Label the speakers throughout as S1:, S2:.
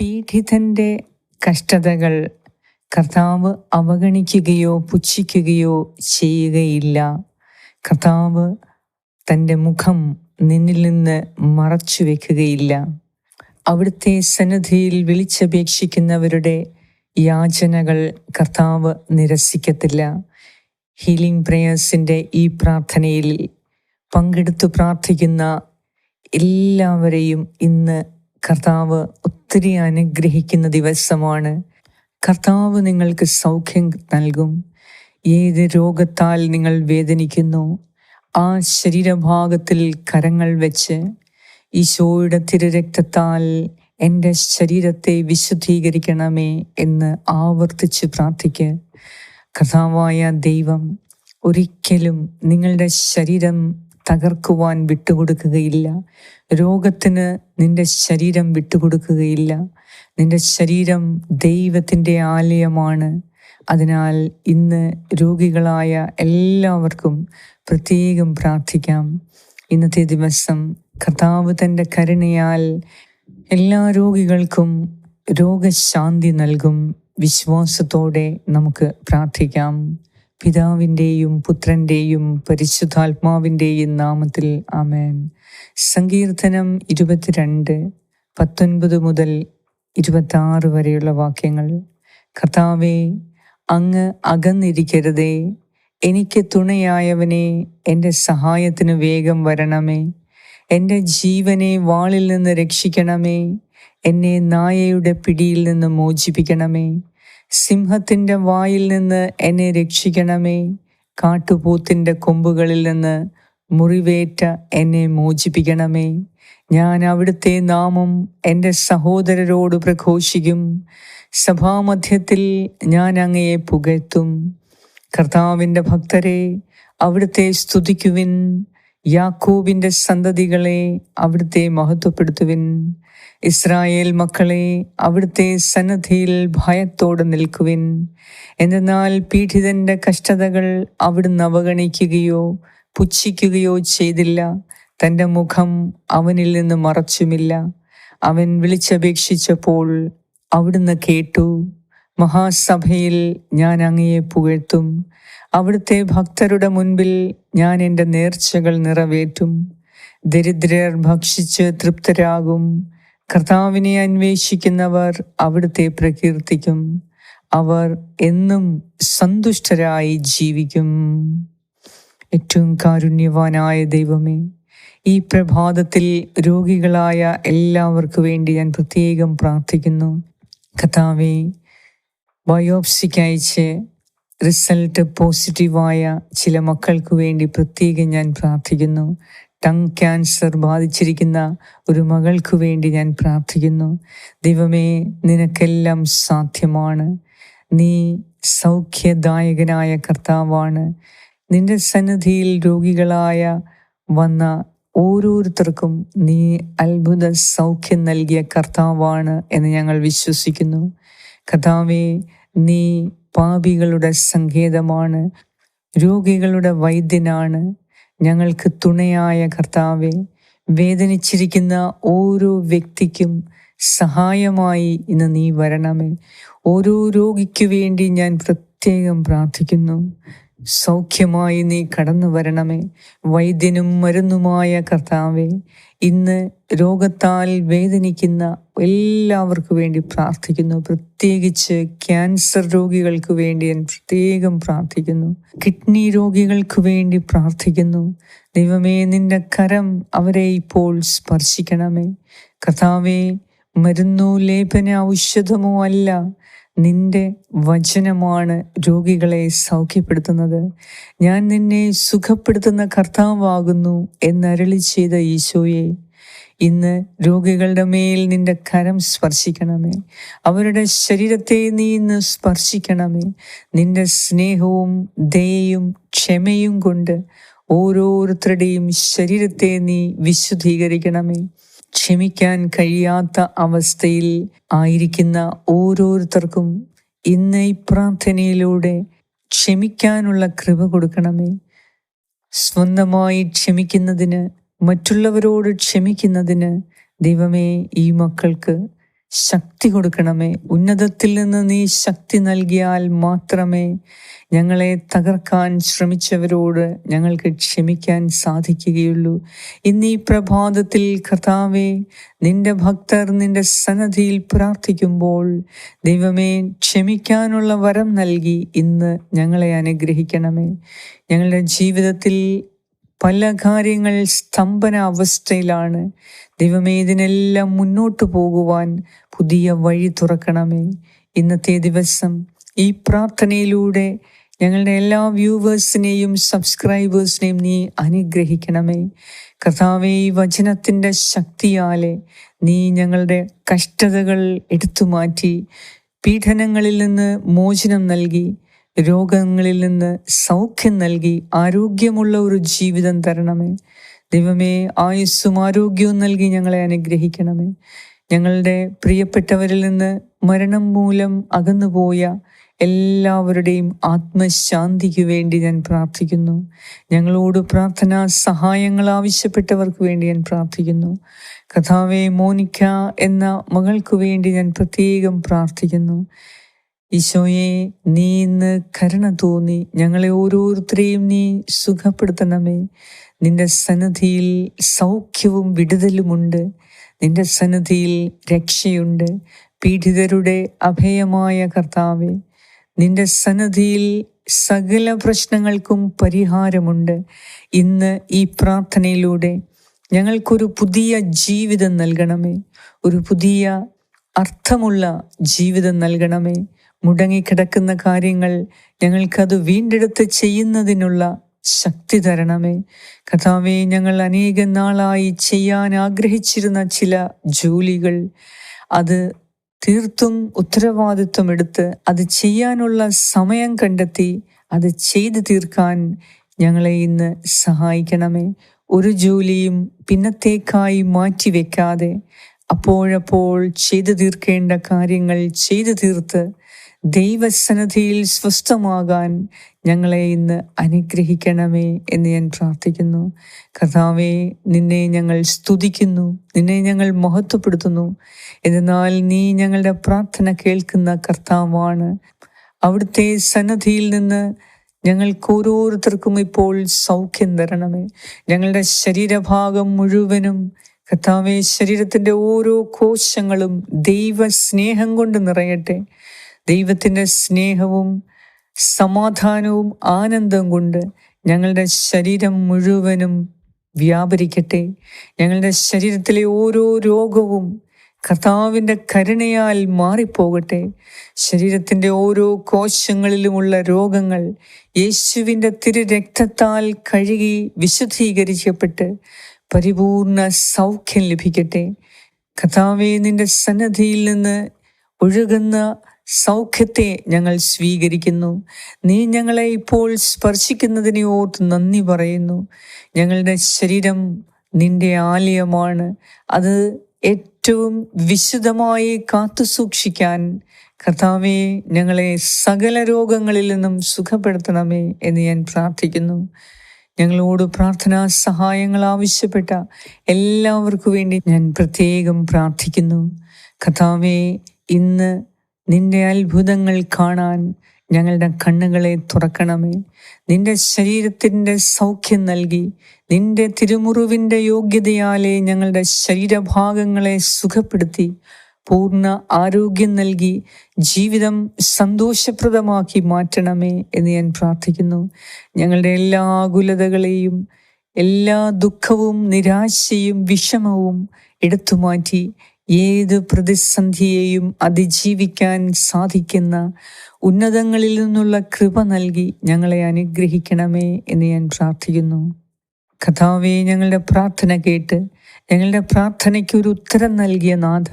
S1: പീഡിതന്റെ കഷ്ടതകൾ കർത്താവ് അവഗണിക്കുകയോ പുച്ഛിക്കുകയോ ചെയ്യുകയില്ല. കർത്താവ് തന്റെ മുഖം നിന്നിൽ നിന്ന് മറച്ചു വെക്കുകയില്ല. അവിടുത്തെ സന്നദ്ധിയിൽ വിളിച്ചപേക്ഷിക്കുന്നവരുടെ യാചനകൾ കർത്താവ് നിരസിക്കത്തില്ല. ഹീലിംഗ് പ്രേയേഴ്സിന്റെ ഈ പ്രാർത്ഥനയിൽ പങ്കെടുത്തു പ്രാർത്ഥിക്കുന്ന എല്ലാവരെയും ഇന്ന് കർത്താവ് ഒത്തിരി അനുഗ്രഹിക്കുന്ന ദിവസമാണ്. കർത്താവ് നിങ്ങൾക്ക് സൗഖ്യം നൽകും. ഏത് രോഗത്താൽ നിങ്ങൾ വേദനിക്കുന്നു ആ ശരീരഭാഗത്തിൽ കരങ്ങൾ വെച്ച് ഈശോയുടെ തിരുരക്തത്താൽ എന്റെ ശരീരത്തെ വിശുദ്ധീകരിക്കണമേ എന്ന് ആവർത്തിച്ച് പ്രാർത്ഥിക്ക്. കർത്താവായ ദൈവം ഒരിക്കലും നിങ്ങളുടെ ശരീരം തകർക്കുവാൻ വിട്ടുകൊടുക്കുകയില്ല. രോഗത്തിന് നിന്റെ ശരീരം വിട്ടുകൊടുക്കുകയില്ല. നിന്റെ ശരീരം ദൈവത്തിന്റെ ആലയമാണ്. അതിനാൽ ഇന്ന് രോഗികളായ എല്ലാവർക്കും പ്രത്യേകം പ്രാർത്ഥിക്കാം. ഇന്നത്തെ ദിവസം കർത്താവ് തന്റെ കരുണയാൽ എല്ലാ രോഗികൾക്കും രോഗശാന്തി നൽകും. വിശ്വാസത്തോടെ നമുക്ക് പ്രാർത്ഥിക്കാം. പിതാവിന്റെയും പുത്രന്റെയും പരിശുദ്ധാത്മാവിന്റെയും നാമത്തിൽ ആമേൻ. സങ്കീർത്തനം ഇരുപത്തിരണ്ട് പത്തൊൻപത് മുതൽ ഇരുപത്തി വരെയുള്ള വാക്യങ്ങൾ. കർത്താവെ അങ്ങ് അകന്നിരിക്കരുതേ. എനിക്ക് തുണയായവനെ എന്റെ സഹായത്തിന് വേഗം വരണമേ. എന്റെ ജീവനെ വാളിൽ നിന്ന് രക്ഷിക്കണമേ. എന്നെ നായയുടെ പിടിയിൽ നിന്ന് മോചിപ്പിക്കണമേ. സിംഹത്തിന്റെ വായിൽ നിന്ന് എന്നെ രക്ഷിക്കണമേ. കാട്ടുപോത്തിന്റെ കൊമ്പുകളിൽ നിന്ന് മുറിവേറ്റ എന്നെ മോചിപ്പിക്കണമേ. ഞാൻ അവിടുത്തെ നാമം എന്റെ സഹോദരരോട് പ്രഘോഷിക്കും. സഭാമധ്യത്തിൽ ഞാൻ അങ്ങയെ പുകഴ്ത്തും. കർത്താവിന്റെ ഭക്തരെ അവിടുത്തെ സ്തുതിക്കുവിൻ. യാക്കോബിന്റെ സന്തതികളെ അവിടുത്തെ മഹത്വപ്പെടുത്തുവിൻ. ഇസ്രായേൽ മക്കളെ അവിടുത്തെ സന്നദ്ധിയിൽ ഭയത്തോടെ നിൽക്കുവിൻ. എന്നാൽ പീഡിതന്റെ കഷ്ടതകൾ അവിടുന്ന് അവഗണിക്കുകയോ പുച്ഛിക്കുകയോ ചെയ്തില്ല. തന്റെ മുഖം അവനിൽ നിന്ന് മറച്ചുമില്ല. അവൻ വിളിച്ചപേക്ഷിച്ചപ്പോൾ അവിടുന്ന് കേട്ടു മഹാസഭയിൽ ഞാൻ അങ്ങയെ പുകഴ്ത്തും. അവിടുത്തെ ഭക്തരുടെ മുൻപിൽ ഞാൻ എന്റെ നേർച്ചകൾ നിറവേറ്റും. ദരിദ്രർ ഭക്ഷിച്ച് തൃപ്തരാകും. കർത്താവിനെ അന്വേഷിക്കുന്നവർ അവിടുത്തെ പ്രകീർത്തിക്കും. അവർ എന്നും സന്തുഷ്ടരായി ജീവിക്കും. ഏറ്റവും കാരുണ്യവാനായ ദൈവമേ ഈ പ്രഭാതത്തിൽ രോഗികളായ എല്ലാവർക്കു വേണ്ടി ഞാൻ പ്രത്യേകം പ്രാർത്ഥിക്കുന്നു. കഥാവെ ബയോപ്സിക്ക് അയച്ച് റിസൾട്ട് പോസിറ്റീവായ ചില മക്കൾക്ക് വേണ്ടി പ്രത്യേകം ഞാൻ പ്രാർത്ഥിക്കുന്നു. ടങ് ക്യാൻസർ ബാധിച്ചിരിക്കുന്ന ഒരു മകൾക്ക് വേണ്ടി ഞാൻ പ്രാർത്ഥിക്കുന്നു. ദൈവമേ നിനക്കെല്ലാം സാധ്യമാണ്. നീ സൗഖ്യദായകനായ കർത്താവാണ്. നിന്റെ സന്നിധിയിൽ രോഗികളായ വന്ന ഓരോരുത്തർക്കും നീ അത്ഭുത സൗഖ്യം നൽകിയ കർത്താവാണ് എന്ന് ഞങ്ങൾ വിശ്വസിക്കുന്നു. കർത്താവെ നീ പാപികളുടെ സങ്കേതമാണ് രോഗികളുടെ വൈദ്യനാണ്. ഞങ്ങൾക്ക് തുണയായ കർത്താവെ വേദനിച്ചിരിക്കുന്ന ഓരോ വ്യക്തിക്കും സഹായമായി ഇന്ന് നീ വരണമേ. ഓരോ രോഗിക്കു വേണ്ടി ഞാൻ പ്രത്യേകം പ്രാർത്ഥിക്കുന്നു. സൗഖ്യമായി നീ കടന്നു വരണമേ. വൈദ്യനും മരുന്നുമായ കർത്താവെ ഇന്ന് രോഗത്താൽ വേദനിക്കുന്ന എല്ലാവർക്കു വേണ്ടി പ്രാർത്ഥിക്കുന്നു. പ്രത്യേകിച്ച് ക്യാൻസർ രോഗികൾക്ക് വേണ്ടി ഞാൻ പ്രത്യേകം പ്രാർത്ഥിക്കുന്നു. കിഡ്നി രോഗികൾക്ക് വേണ്ടി പ്രാർത്ഥിക്കുന്നു. ദൈവമേ നിന്റെ കരം അവരെ ഇപ്പോൾ സ്പർശിക്കണമേ. കർത്താവെ മരുന്നോ ലേപന ഔഷധമോ അല്ല നിന്റെ വചനമാണ് രോഗികളെ സൗഖ്യപ്പെടുത്തുന്നത്. ഞാൻ നിന്നെ സുഖപ്പെടുത്തുന്ന കർത്താവാകുന്നു എന്നരളി ചെയ്ത ഈശോയെ. ഇന്ന് രോഗികളുടെ മേൽ നിന്റെ കരം സ്പർശിക്കണമേ. അവരുടെ ശരീരത്തെ നീ ഇന്ന് സ്പർശിക്കണമേ. നിന്റെ സ്നേഹവും ദയയും ക്ഷമയും കൊണ്ട് ഓരോരുത്തരുടെയും ശരീരത്തെ നീ വിശുദ്ധീകരിക്കണമേ. ക്ഷമിക്കാൻ കഴിയാത്ത അവസ്ഥയിൽ ആയിരിക്കുന്ന ഓരോരുത്തർക്കും ഇന്ന് ഈ പ്രാർത്ഥനയിലൂടെ ക്ഷമിക്കാനുള്ള കൃപ കൊടുക്കണമേ. സ്വന്തമായി ക്ഷമിക്കുന്നതിന് മറ്റുള്ളവരോട് ക്ഷമിക്കുന്നതിന് ദൈവമേ ഈ മക്കൾക്ക് ശക്തി കൊടുക്കണമേ. ഉന്നതത്തിൽ നിന്ന് നീ ശക്തി നൽകിയാൽ മാത്രമേ ഞങ്ങളെ തകർക്കാൻ ശ്രമിച്ചവരോട് ഞങ്ങൾക്ക് ക്ഷമിക്കാൻ സാധിക്കുകയുള്ളൂ. ഇന്നീ പ്രഭാതത്തിൽ കർത്താവെ നിന്റെ ഭക്തർ നിന്റെ സന്നദ്ധിയിൽ പ്രാർത്ഥിക്കുമ്പോൾ ദൈവമേ ക്ഷമിക്കാനുള്ള വരം നൽകി ഇന്ന് ഞങ്ങളെ അനുഗ്രഹിക്കണമേ. ഞങ്ങളുടെ ജീവിതത്തിൽ പല കാര്യങ്ങൾ സ്തംഭന അവസ്ഥയിലാണ്. ദൈവമേ ഇതിനെല്ലാം മുന്നോട്ട് പോകുവാൻ പുതിയ വഴി തുറക്കണമേ. ഇന്നത്തെ ദിവസം ഈ പ്രാർത്ഥനയിലൂടെ ഞങ്ങളുടെ എല്ലാ വ്യൂവേഴ്സിനെയും സബ്സ്ക്രൈബേഴ്സിനെയും നീ അനുഗ്രഹിക്കണമേ. കർത്താവെ ഈ വചനത്തിന്റെ ശക്തിയാലെ നീ ഞങ്ങളുടെ കഷ്ടതകൾ എടുത്തു മാറ്റി പീഡനങ്ങളിൽ നിന്ന് മോചനം നൽകി രോഗങ്ങളിൽ നിന്ന് സൗഖ്യം നൽകി ആരോഗ്യമുള്ള ഒരു ജീവിതം തരണമേ. ദൈവമേ ആയുസ്സും ആരോഗ്യവും നൽകി ഞങ്ങളെ അനുഗ്രഹിക്കണമേ. ഞങ്ങളുടെ പ്രിയപ്പെട്ടവരിൽ നിന്ന് മരണം മൂലം അകന്നുപോയ എല്ലാവരുടെയും ആത്മശാന്തിക്ക് വേണ്ടി ഞാൻ പ്രാർത്ഥിക്കുന്നു. ഞങ്ങളോട് പ്രാർത്ഥനാ സഹായങ്ങൾ ആവശ്യപ്പെട്ടവർക്ക് വേണ്ടി ഞാൻ പ്രാർത്ഥിക്കുന്നു. കഥാവെ മോനിക്ക എന്ന മകൾക്ക് വേണ്ടി ഞാൻ പ്രത്യേകം പ്രാർത്ഥിക്കുന്നു. ഈശോയെ നീ ഇന്ന് കരുണ തോന്നി. ഞങ്ങളെ ഓരോരുത്തരെയും നീ സുഖപ്പെടുത്തണമേ. നിന്റെ സന്നദ്ധിയിൽ സൗഖ്യവും വിടുതലുമുണ്ട്. നിന്റെ സന്നദ്ധിയിൽ രക്ഷയുണ്ട്. പീഡിതരുടെ അഭയമായ കർത്താവെ നിന്റെ സന്നദ്ധിയിൽ സകല പ്രശ്നങ്ങൾക്കും പരിഹാരമുണ്ട്. ഇന്ന് ഈ പ്രാർത്ഥനയിലൂടെ ഞങ്ങൾക്കൊരു പുതിയ ജീവിതം നൽകണമേ. ഒരു പുതിയ അർത്ഥമുള്ള ജീവിതം നൽകണമേ. മുടങ്ങിക്കിടക്കുന്ന കാര്യങ്ങൾ ഞങ്ങൾക്കത് വീണ്ടെടുത്ത് ചെയ്യുന്നതിനുള്ള ശക്തി തരണമേ. കഥാവെ ഞങ്ങൾ അനേക നാളായി ചെയ്യാൻ ആഗ്രഹിച്ചിരുന്ന ചില ജോലികൾ അത് തീർത്തും ഉത്തരവാദിത്വം എടുത്ത് അത് ചെയ്യാനുള്ള സമയം കണ്ടെത്തി അത് ചെയ്തു തീർക്കാൻ ഞങ്ങളെ ഇന്ന് സഹായിക്കണമേ. ഒരു ജോലിയും പിന്നത്തേക്കായി മാറ്റിവെക്കാതെ അപ്പോഴപ്പോൾ ചെയ്തു തീർക്കേണ്ട കാര്യങ്ങൾ ചെയ്തു തീർത്ത് ദൈവസന്നധിയിൽ സ്വസ്ഥമാകാൻ ഞങ്ങളെ ഇന്ന് അനുഗ്രഹിക്കണമേ എന്ന് ഞാൻ പ്രാർത്ഥിക്കുന്നു. കർത്താവെ നിന്നെ ഞങ്ങൾ സ്തുതിക്കുന്നു നിന്നെ ഞങ്ങൾ മഹത്വപ്പെടുത്തുന്നു. എന്നാൽ നീ ഞങ്ങളുടെ പ്രാർത്ഥന കേൾക്കുന്ന കർത്താവാണ്. അവിടുത്തെ സന്നദ്ധിയിൽ നിന്ന് ഞങ്ങൾക്ക് ഓരോരുത്തർക്കും ഇപ്പോൾ സൗഖ്യം തരണമേ. ഞങ്ങളുടെ ശരീരഭാഗം മുഴുവനും കർത്താവെ ശരീരത്തിന്റെ ഓരോ കോശങ്ങളും ദൈവ സ്നേഹം കൊണ്ട് നിറയട്ടെ. ദൈവത്തിന്റെ സ്നേഹവും സമാധാനവും ആനന്ദം കൊണ്ട് ഞങ്ങളുടെ ശരീരം മുഴുവനും വ്യാപരിക്കട്ടെ. ഞങ്ങളുടെ ശരീരത്തിലെ ഓരോ രോഗവും കർത്താവിന്റെ കരുണയാൽ മാറിപ്പോകട്ടെ. ശരീരത്തിന്റെ ഓരോ കോശങ്ങളിലുമുള്ള രോഗങ്ങൾ യേശുവിന്റെ തിരു രക്തത്താൽ കഴുകി വിശുദ്ധീകരിക്കപ്പെട്ട് പരിപൂർണ സൗഖ്യം ലഭിക്കട്ടെ. കഥാവേ നിന്റെ സന്നദ്ധിയിൽ നിന്ന് ഒഴുകുന്ന സൗഖ്യത്തെ ഞങ്ങൾ സ്വീകരിക്കുന്നു. നീ ഞങ്ങളെ ഇപ്പോൾ സ്പർശിക്കുന്നതിനെ ഓർത്ത് നന്ദി പറയുന്നു. ഞങ്ങളുടെ ശരീരം നിന്റെ ആലയമാണ്. അത് ഏറ്റവും വിശുദ്ധമായി കാത്തു സൂക്ഷിക്കാൻ കർത്താവെ ഞങ്ങളെ സകല രോഗങ്ങളിൽ നിന്നും സുഖപ്പെടുത്തണമേ എന്ന് ഞാൻ പ്രാർത്ഥിക്കുന്നു. ഞങ്ങളോട് പ്രാർത്ഥനാ സഹായങ്ങൾ ആവശ്യപ്പെട്ട എല്ലാവർക്കു വേണ്ടി ഞാൻ പ്രത്യേകം പ്രാർത്ഥിക്കുന്നു. കഥാവെ ഇന്ന് നിന്റെ അത്ഭുതങ്ങൾ കാണാൻ ഞങ്ങളുടെ കണ്ണുകളെ തുറക്കണമേ. നിന്റെ ശരീരത്തിന്റെ സൗഖ്യം നൽകി നിന്റെ തിരുമുറിവിന്റെ യോഗ്യതയാലെ ഞങ്ങളുടെ ശരീരഭാഗങ്ങളെ സുഖപ്പെടുത്തി പൂർണ ആരോഗ്യം നൽകി ജീവിതം സന്തോഷപ്രദമാക്കി മാറ്റണമേ എന്ന് ഞാൻ പ്രാർത്ഥിക്കുന്നു. ഞങ്ങളുടെ എല്ലാ ആകുലതകളെയും എല്ലാ ദുഃഖവും നിരാശയും വിഷമവും എടുത്തു മാറ്റി ഏത് പ്രതിസന്ധിയെയും അതിജീവിക്കാൻ സാധിക്കുന്ന ഉന്നതങ്ങളിൽ നിന്നുള്ള കൃപ നൽകി ഞങ്ങളെ അനുഗ്രഹിക്കണമേ എന്ന് ഞാൻ പ്രാർത്ഥിക്കുന്നു. കഥാവെ ഞങ്ങളുടെ പ്രാർത്ഥന കേട്ട് ഞങ്ങളുടെ പ്രാർത്ഥനയ്ക്ക് ഒരു ഉത്തരം നൽകിയ നാഥ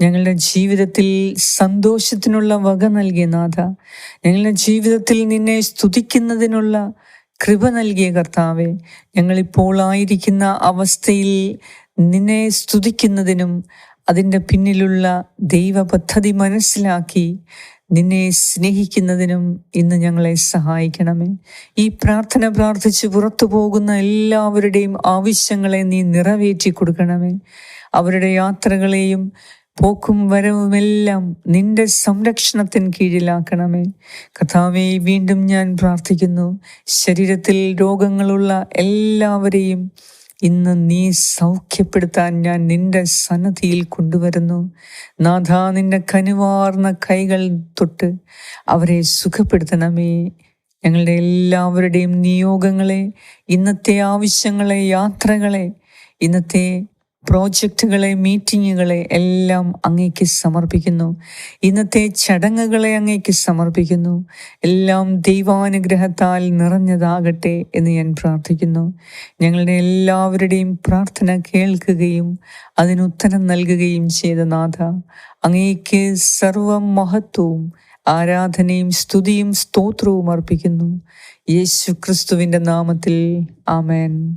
S1: ഞങ്ങളുടെ ജീവിതത്തിൽ സന്തോഷത്തിനുള്ള വക നൽകിയ നാഥ ഞങ്ങളുടെ ജീവിതത്തിൽ നിന്നെ സ്തുതിക്കുന്നതിനുള്ള കൃപ നൽകിയ കർത്താവെ ഞങ്ങളിപ്പോൾ ആയിരിക്കുന്ന അവസ്ഥയിൽ നിന്നെ സ്തുതിക്കുന്നതിനും അതിന്റെ പിന്നിലുള്ള ദൈവ പദ്ധതി മനസ്സിലാക്കി നിന്നെ സ്നേഹിക്കുന്നതിനും ഇന്ന് ഞങ്ങളെ സഹായിക്കണമേ. ഈ പ്രാർത്ഥന പ്രാർത്ഥിച്ച് പുറത്തു പോകുന്ന എല്ലാവരുടെയും ആവശ്യങ്ങളെ നീ നിറവേറ്റി കൊടുക്കണമേ. അവരുടെ യാത്രകളെയും പോക്കും വരവുമെല്ലാം നിന്റെ സംരക്ഷണത്തിന് കീഴിലാക്കണമേ. കഥാവെ വീണ്ടും ഞാൻ പ്രാർത്ഥിക്കുന്നു. ശരീരത്തിൽ രോഗങ്ങളുള്ള എല്ലാവരെയും ഇന്ന് നീ സൗഖ്യപ്പെടുത്താൻ ഞാൻ നിന്റെ സന്നദ്ധിയിൽ കൊണ്ടുവരുന്നു. നാഥ നിന്റെ കനുവാർന്ന കൈകൾ തൊട്ട് അവരെ സുഖപ്പെടുത്തണമേ. ഞങ്ങളുടെ എല്ലാവരുടെയും നിയോഗങ്ങളെ ഇന്നത്തെ ആവശ്യങ്ങളെ യാത്രകളെ ഇന്നത്തെ പ്രോജക്റ്റുകളെ മീറ്റിങ്ങുകളെ എല്ലാം അങ്ങേക്ക് സമർപ്പിക്കുന്നു. ഇന്നത്തെ ചടങ്ങുകളെ അങ്ങേക്ക് സമർപ്പിക്കുന്നു. എല്ലാം ദൈവാനുഗ്രഹത്താൽ നിറഞ്ഞതാകട്ടെ എന്ന് ഞാൻ പ്രാർത്ഥിക്കുന്നു. ഞങ്ങളുടെ എല്ലാവരുടെയും പ്രാർത്ഥന കേൾക്കുകയും അതിനുത്തരം നൽകുകയും ചെയ്ത നാഥ അങ്ങേക്ക് സർവ മഹത്വവും ആരാധനയും സ്തുതിയും സ്തോത്രവും അർപ്പിക്കുന്നു. യേശു ക്രിസ്തുവിന്റെ നാമത്തിൽ ആമേൻ.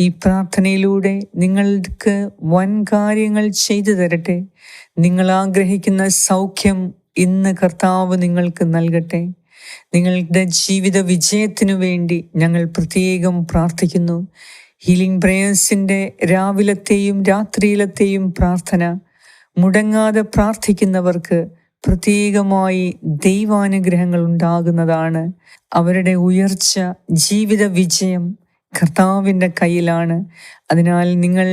S1: ഈ പ്രാർത്ഥനയിലൂടെ നിങ്ങൾക്ക് വൻ കാര്യങ്ങൾ ചെയ്തു തരട്ടെ. നിങ്ങൾ ആഗ്രഹിക്കുന്ന സൗഖ്യം ഇന്ന് കർത്താവ് നിങ്ങൾക്ക് നൽകട്ടെ. നിങ്ങളുടെ ജീവിത വിജയത്തിനു വേണ്ടി ഞങ്ങൾ പ്രത്യേകം പ്രാർത്ഥിക്കുന്നു. ഹീലിംഗ് പ്രേയേഴ്സിന്റെ രാവിലത്തെയും രാത്രിയിലത്തെയും പ്രാർത്ഥന മുടങ്ങാതെ പ്രാർത്ഥിക്കുന്നവർക്ക് പ്രത്യേകമായി ദൈവാനുഗ്രഹങ്ങൾ ഉണ്ടാകുന്നതാണ്. അവരുടെ ഉയർച്ച ജീവിത വിജയം കർത്താവിന്റെ കയ്യിലാണ്. അതിനാൽ നിങ്ങൾ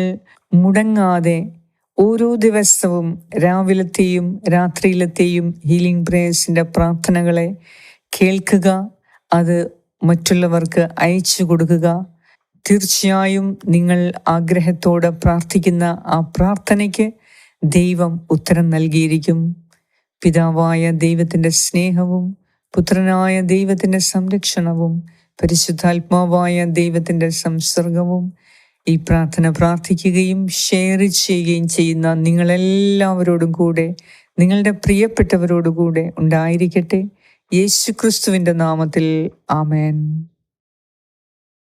S1: മുടങ്ങാതെ ഓരോ ദിവസവും രാവിലത്തെയും രാത്രിയിലത്തെയും ഹീലിംഗ് പ്രേയേഴ്സിന്റെ പ്രാർത്ഥനകളെ കേൾക്കുക അത് മറ്റുള്ളവർക്ക് അയച്ചു കൊടുക്കുക. തീർച്ചയായും നിങ്ങൾ ആഗ്രഹത്തോടെ പ്രാർത്ഥിക്കുന്ന ആ പ്രാർത്ഥനയ്ക്ക് ദൈവം ഉത്തരം നൽകിയിരിക്കും. പിതാവായ ദൈവത്തിന്റെ സ്നേഹവും പുത്രനായ ദൈവത്തിന്റെ സംരക്ഷണവും പരിശുദ്ധാത്മാവായ ദൈവത്തിന്റെ സംസർഗവും ഈ പ്രാർത്ഥന പ്രാർത്ഥിക്കുകയും ഷെയർ ചെയ്യുകയും ചെയ്യുന്ന നിങ്ങളെല്ലാവരോടും കൂടെ നിങ്ങളുടെ പ്രിയപ്പെട്ടവരോടുകൂടെ ഉണ്ടായിരിക്കട്ടെ. യേശുക്രിസ്തുവിന്റെ നാമത്തിൽ ആമേൻ.